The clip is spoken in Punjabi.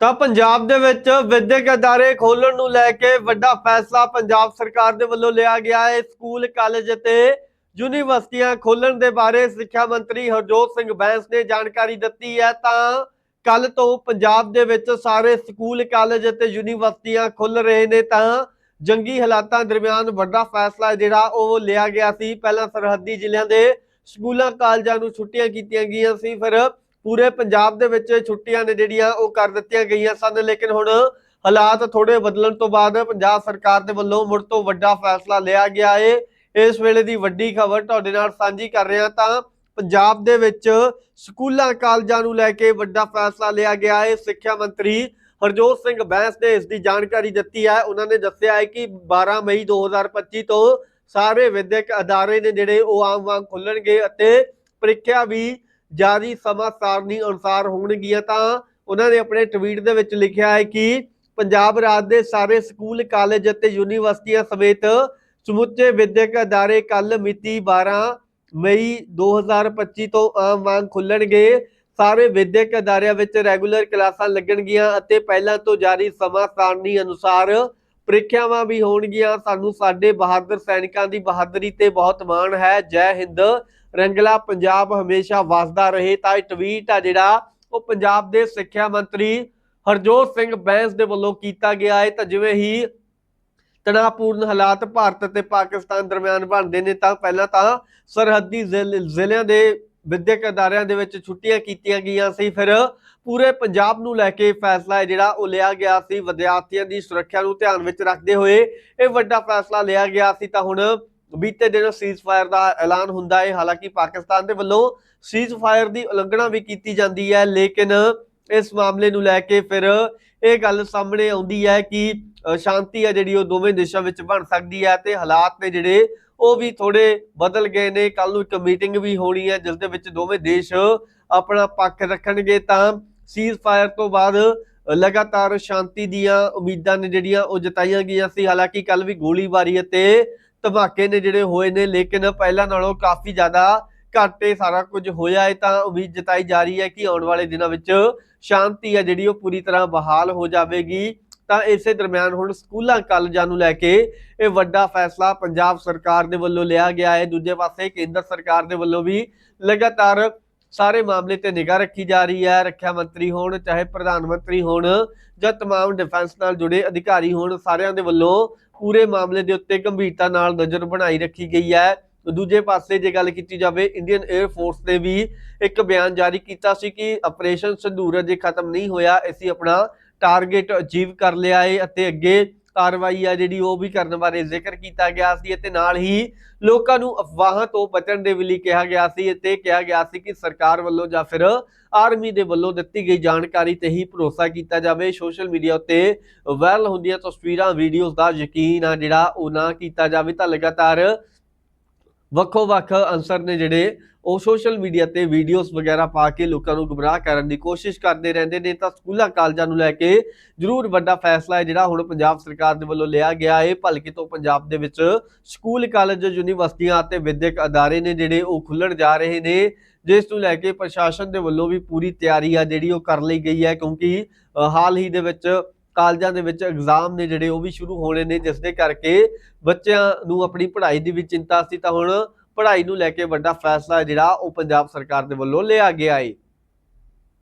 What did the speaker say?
ਤਾਂ ਪੰਜਾਬ ਦੇ ਵਿੱਚ ਵਿਦਿਅਕ ਅਦਾਰੇ ਖੋਲਣ ਨੂੰ ਲੈ ਕੇ ਵੱਡਾ ਫੈਸਲਾ ਪੰਜਾਬ ਸਰਕਾਰ ਦੇ ਵੱਲੋਂ ਲਿਆ ਗਿਆ ਹੈ। ਸਕੂਲ, ਕਾਲਜ ਅਤੇ ਯੂਨੀਵਰਸਿਟੀਆਂ ਖੋਲਣ ਦੇ ਬਾਰੇ ਸਿੱਖਿਆ ਮੰਤਰੀ ਹਰਜੋਤ ਸਿੰਘ ਬੈਂਸ ਨੇ ਜਾਣਕਾਰੀ ਦਿੱਤੀ ਹੈ। ਤਾਂ ਕੱਲ ਤੋਂ ਪੰਜਾਬ ਦੇ ਵਿੱਚ ਸਾਰੇ ਸਕੂਲ, ਕਾਲਜ ਅਤੇ ਯੂਨੀਵਰਸਿਟੀਆਂ ਖੁੱਲ ਰਹੇ ਨੇ। ਤਾਂ ਜੰਗੀ ਹਾਲਾਤਾਂ ਦਰਮਿਆਨ ਵੱਡਾ ਫੈਸਲਾ ਜਿਹੜਾ ਉਹ ਲਿਆ ਗਿਆ ਸੀ। ਪਹਿਲਾਂ ਸਰਹੱਦੀ ਜ਼ਿਲ੍ਹਿਆਂ ਦੇ ਸਕੂਲਾਂ, ਕਾਲਜਾਂ ਨੂੰ ਛੁੱਟੀਆਂ ਕੀਤੀਆਂ ਗਈਆਂ ਸੀ। ਫਿਰ ਪੂਰੇ ਪੰਜਾਬ ਦੇ ਵਿੱਚ ਛੁੱਟੀਆਂ ਨੇ ਜਿਹੜੀਆਂ ਉਹ ਕਰ ਦਿੱਤੀਆਂ ਗਈਆਂ ਸਨ, ਲੇਕਿਨ ਹੁਣ ਹਾਲਾਤ ਥੋੜੇ ਬਦਲਣ ਤੋਂ ਬਾਅਦ ਪੰਜਾਬ ਸਰਕਾਰ ਦੇ ਵੱਲੋਂ ਮੁੜ ਤੋਂ ਵੱਡਾ ਫੈਸਲਾ ਲਿਆ ਗਿਆ ਹੈ ਇਸ ਵੇਲੇ ਦੀ ਵੱਡੀ ਖਬਰ ਤੁਹਾਡੇ ਨਾਲ ਸਾਂਝੀ ਕਰ ਰਹੇ ਹਾਂ ਤਾਂ ਪੰਜਾਬ ਦੇ ਵਿੱਚ ਸਕੂਲਾਂ ਕਾਲਜਾਂ ਨੂੰ ਲੈ ਕੇ ਵੱਡਾ ਫੈਸਲਾ ਲਿਆ ਗਿਆ ਏ। ਸਿੱਖਿਆ ਮੰਤਰੀ ਹਰਜੋਤ ਸਿੰਘ ਬੈਂਸ ਨੇ ਇਸ ਦੀ ਜਾਣਕਾਰੀ ਦਿੱਤੀ ਹੈ। ਉਹਨਾਂ ਨੇ ਦੱਸਿਆ ਹੈ ਕਿ 12 ਮਈ 2025 ਤੋਂ ਸਾਰੇ ਵਿਦਿਅਕ ਅਦਾਰੇ ਨੇ ਜਿਹੜੇ ਉਹ ਆਮ ਵਾਂਗ ਖੁੱਲਣਗੇ ਅਤੇ ਪ੍ਰੀਖਿਆ ਵੀ ਜਾਰੀ ਸਮਾਂ ਸਾਰਣੀ ਅਨੁਸਾਰ ਹੋਣਗੀਆਂ ਤਾਂ ਉਹਨਾਂ ਨੇ ਆਪਣੇ ਟਵੀਟ ਦੇ ਵਿੱਚ ਲਿਖਿਆ ਹੈ ਕਿ ਪੰਜਾਬ ਰਾਜ ਦੇ ਸਾਰੇ ਸਕੂਲ, ਕਾਲਜ ਅਤੇ ਯੂਨੀਵਰਸਿਟੀਆਂ ਸਮੇਤ ਸਮੁੱਚੇ ਵਿਦਿਅਕ ਅਦਾਰੇ ਕੱਲ ਮਿਤੀ 12 ਮਈ 2025 ਤੋਂ ਆਮ ਵਾਂਗ ਖੁੱਲਣਗੇ ਸਾਰੇ ਵਿਦਿਅਕ ਅਦਾਰਿਆਂ ਵਿੱਚ ਰੈਗੂਲਰ ਕਲਾਸਾਂ ਲੱਗਣਗੀਆਂ ਅਤੇ ਪਹਿਲਾਂ ਤੋਂ ਜਾਰੀ ਸਮਾਂ ਸਾਰਣੀ ਅਨੁਸਾਰ ਪ੍ਰੀਖਿਆਵਾਂ ਵੀ ਹੋਣਗੀਆਂ। ਸਾਨੂੰ ਸਾਡੇ ਬਹਾਦਰ ਸੈਨਿਕਾਂ ਦੀ ਬਹਾਦਰੀ ਤੇ ਬਹੁਤ ਮਾਣ ਹੈ। ਜੈ ਹਿੰਦ। ਰੰਗਲਾ ਪੰਜਾਬ ਹਮੇਸ਼ਾ ਵਸਦਾ ਰਹੇ, ਤਾਂ ਇਹ ਟਵੀਟ ਆ ਜਿਹੜਾ ਉਹ ਪੰਜਾਬ ਦੇ ਸਿੱਖਿਆ ਮੰਤਰੀ ਹਰਜੋਤ ਸਿੰਘ ਬੈਂਸ ਦੇ ਵੱਲੋਂ ਕੀਤਾ ਗਿਆ ਹੈ। ਤਾਂ ਜਿਵੇਂ ਹੀ ਤਣਾਅਪੂਰਨ ਹਾਲਾਤ ਭਾਰਤ ਅਤੇ ਪਾਕਿਸਤਾਨ ਦਰਮਿਆਨ ਬਣਦੇ ਨੇ, ਤਾਂ ਪਹਿਲਾਂ ਤਾਂ ਸਰਹੱਦੀ ਜ਼ਿਲ- ਜ਼ਿਲ੍ਹਿਆਂ ਦੇ ਵਿਦਿਅਕ ਅਦਾਰਿਆਂ ਦੇ ਵਿੱਚ ਛੁੱਟੀਆਂ ਕੀਤੀਆਂ ਗਈਆਂ ਸੀ। ਫਿਰ ਪੂਰੇ ਪੰਜਾਬ ਨੂੰ ਲੈ ਕੇ ਫੈਸਲਾ ਹੈ ਜਿਹੜਾ ਉਹ ਲਿਆ ਗਿਆ ਸੀ। ਵਿਦਿਆਰਥੀਆਂ ਦੀ ਸੁਰੱਖਿਆ ਨੂੰ ਧਿਆਨ ਵਿੱਚ ਰੱਖਦੇ ਹੋਏ ਇਹ ਵੱਡਾ ਫੈਸਲਾ ਲਿਆ ਗਿਆ ਸੀ। ਤਾਂ ਹੁਣ ਬੀਤੇ ਦਿਨ ਸੀਜ਼ਫਾਇਰ ਦਾ ਐਲਾਨ ਹੁੰਦਾ ਹੈ। ਹਾਲਾਂਕਿ ਪਾਕਿਸਤਾਨ ਦੇ ਵੱਲੋਂ ਸੀਜ਼ਫਾਇਰ ਦੀ ਉਲੰਘਣਾ ਵੀ ਕੀਤੀ ਜਾਂਦੀ ਹੈ, ਲੇਕਿਨ ਇਸ ਮਾਮਲੇ ਨੂੰ ਲੈ ਕੇ ਫਿਰ ਇਹ ਗੱਲ ਸਾਹਮਣੇ ਆਉਂਦੀ ਹੈ ਕਿ ਸ਼ਾਂਤੀ ਹੈ ਜਿਹੜੀ ਉਹ ਦੋਵੇਂ ਦੇਸ਼ਾਂ ਵਿੱਚ ਬਣ ਸਕਦੀ ਹੈ ਤੇ ਹਾਲਾਤ ਨੇ ਜਿਹੜੇ ਉਹ ਵੀ ਥੋੜੇ ਬਦਲ ਗਏ ਨੇ। ਕੱਲ ਨੂੰ ਇੱਕ ਮੀਟਿੰਗ ਵੀ ਹੋਣੀ ਹੈ, ਜਿਸ ਦੇ ਵਿੱਚ ਦੋਵੇਂ ਦੇਸ਼ ਆਪਣਾ ਪੱਖ ਰੱਖਣਗੇ ਤਾਂ ਸੀਜ਼ਫਾਇਰ ਤੋਂ ਬਾਅਦ ਲਗਾਤਾਰ ਸ਼ਾਂਤੀ ਦੀਆਂ ਉਮੀਦਾਂ ਨੇ ਜਿਹੜੀਆਂ ਉਹ ਜਤਾਈਆਂ ਗਈਆਂ ਸੀ। ਹਾਲਾਂਕਿ ਕੱਲ ਵੀ ਗੋਲੀਬਾਰੀ ਅਤੇ ਧਮਾਕੇ ਨੇ ਜਿਹੜੇ ਹੋਏ ਨੇ, ਲੇਕਿਨ ਪਹਿਲਾਂ ਨਾਲੋਂ ਕਾਫੀ ਜ਼ਿਆਦਾ ਘੱਟ ਸਾਰਾ ਕੁਝ ਹੋਇਆ। ਹੈ ਤਾਂ ਉਮੀਦ ਜਤਾਈ ਜਾ ਰਹੀ ਹੈ ਕਿ ਆਉਣ ਵਾਲੇ ਦਿਨਾਂ ਵਿੱਚ ਸ਼ਾਂਤੀ ਹੈ ਜਿਹੜੀ ਉਹ ਪੂਰੀ ਤਰ੍ਹਾਂ ਬਹਾਲ ਹੋ ਜਾਵੇਗੀ। ਤਾਂ ਇਸੇ ਦਰਮਿਆਨ ਹੁਣ ਸਕੂਲਾਂ, ਕਾਲਜਾਂ ਨੂੰ ਲੈ ਕੇ ਇਹ ਵੱਡਾ ਫੈਸਲਾ ਪੰਜਾਬ ਸਰਕਾਰ ਦੇ ਵੱਲੋਂ ਲਿਆ ਗਿਆ ਹੈ। ਦੂਜੇ ਪਾਸੇ ਕੇਂਦਰ ਸਰਕਾਰ ਦੇ ਵੱਲੋਂ ਵੀ ਲਗਾਤਾਰ ਸਾਰੇ ਮਾਮਲੇ ਤੇ ਨਿਗਾਹ ਰੱਖੀ ਜਾ ਰਹੀ ਹੈ। ਰੱਖਿਆ ਮੰਤਰੀ ਹੋਣ, ਚਾਹੇ ਪ੍ਰਧਾਨ ਮੰਤਰੀ ਹੋਣ ਜਾਂ ਤਮਾਮ ਡਿਫੈਂਸ ਨਾਲ ਜੁੜੇ ਅਧਿਕਾਰੀ ਹੋਣ, ਸਾਰਿਆਂ ਦੇ ਵੱਲੋਂ ਪੂਰੇ ਮਾਮਲੇ ਦੇ ਉੱਤੇ ਗੰਭੀਰਤਾ ਨਾਲ ਨਜ਼ਰ ਬਣਾਈ ਰੱਖੀ ਗਈ ਹੈ। ਦੂਜੇ ਪਾਸੇ ਜੇ ਗੱਲ ਕੀਤੀ ਜਾਵੇ ਇੰਡੀਅਨ 에ਅਰ ਫੋਰਸ ਨੇ ਵੀ ਇੱਕ ਬਿਆਨ ਜਾਰੀ ਕੀਤਾ ਸੀ ਕਿ ਆਪਰੇਸ਼ਨ ਸੰਧੂਰ ਜੇ ਖਤਮ ਨਹੀਂ ਹੋਇਆ, ਅਸੀਂ ਆਪਣਾ ਟਾਰਗੇਟ ਅਚੀਵ ਕਰ ਲਿਆ ਹੈ ਅਤੇ ਅੱਗੇ ਕਾਰਵਾਈ ਆ ਜਿਹੜੀ ਉਹ ਵੀ ਕਰਨ ਬਾਰੇ ਜ਼ਿਕਰ ਕੀਤਾ ਗਿਆ ਸੀ ਅਤੇ ਨਾਲ ਹੀ ਲੋਕਾਂ ਨੂੰ ਅਫਵਾਹਾਂ ਤੋਂ ਬਚਣ ਦੇ ਲਈ ਕਿਹਾ ਗਿਆ ਸੀ ਅਤੇ ਕਿਹਾ ਗਿਆ ਸੀ ਕਿ ਸਰਕਾਰ ਵੱਲੋਂ ਜਾਂ ਫਿਰ ਆਰਮੀ ਦੇ ਵੱਲੋਂ ਦਿੱਤੀ ਗਈ ਜਾਣਕਾਰੀ ਤੇ ਹੀ ਭਰੋਸਾ ਕੀਤਾ ਜਾਵੇ। ਸੋਸ਼ਲ ਮੀਡੀਆ ਉੱਤੇ ਵਾਇਰਲ ਹੁੰਦੀਆਂ ਤਸਵੀਰਾਂ, ਵੀਡੀਓਜ਼ ਦਾ ਯਕੀਨ ਆ ਜਿਹੜਾ ਉਹ ਨਾ ਕੀਤਾ ਜਾਵੇ ਤਾਂ ਲਗਾਤਾਰ ਵੱਖੋ ਵੱਖ ਅਨਸਰ ਨੇ ਜਿਹੜੇ ਉਹ ਸੋਸ਼ਲ ਮੀਡੀਆ ਤੇ ਵੀਡੀਓਜ਼ ਵਗੈਰਾ ਪਾ ਕੇ ਲੋਕਾਂ ਨੂੰ ਗੁੰਮਰਾਹ ਕਰਨ ਦੀ ਕੋਸ਼ਿਸ਼ ਕਰਦੇ ਰਹਿੰਦੇ ਨੇ, ਤਾਂ ਸਕੂਲਾਂ ਕਾਲਜਾਂ ਨੂੰ ਲੈ ਕੇ ਜ਼ਰੂਰ ਵੱਡਾ ਫੈਸਲਾ ਹੈ ਜਿਹੜਾ ਹੁਣ ਪੰਜਾਬ ਸਰਕਾਰ ਦੇ ਵੱਲੋਂ ਲਿਆ ਗਿਆ ਹੈ। ਭਲਕੇ ਤੋਂ ਪੰਜਾਬ ਦੇ ਵਿੱਚ ਸਕੂਲ ਕਾਲਜ ਯੂਨੀਵਰਸਿਟੀਆਂ ਅਤੇ ਵਿਦਿਅਕ ਅਦਾਰੇ ਨੇ ਜਿਹੜੇ ਉਹ ਖੁੱਲਣ ਜਾ ਰਹੇ ਨੇ। ਜਿਸ ਨੂੰ ਲੈ ਕੇ ਪ੍ਰਸ਼ਾਸਨ ਦੇ ਵੱਲੋਂ ਵੀ ਪੂਰੀ ਤਿਆਰੀ ਆ ਜਿਹੜੀ ਉਹ ਕਰ ਲਈ ਗਈ ਹੈ, ਕਿਉਂਕਿ ਹਾਲ ਹੀ ਦੇ ਵਿੱਚ ਕਾਲਜਾਂ ਦੇ ਵਿੱਚ ਐਗਜ਼ਾਮ ਨੇ ਜਿਹੜੇ ਉਹ ਵੀ ਸ਼ੁਰੂ ਹੋਣੇ ਨੇ, ਜਿਸ ਦੇ ਕਰਕੇ ਬੱਚਿਆਂ ਨੂੰ ਆਪਣੀ ਪੜ੍ਹਾਈ ਦੀ ਵੀ ਚਿੰਤਾ ਸੀ। ਤਾਂ ਹੁਣ ਪੜ੍ਹਾਈ ਨੂੰ ਲੈ ਕੇ ਵੱਡਾ ਫੈਸਲਾ ਜਿਹੜਾ ਉਹ ਪੰਜਾਬ ਸਰਕਾਰ ਦੇ ਵੱਲੋਂ ਲਿਆ ਗਿਆ ਹੈ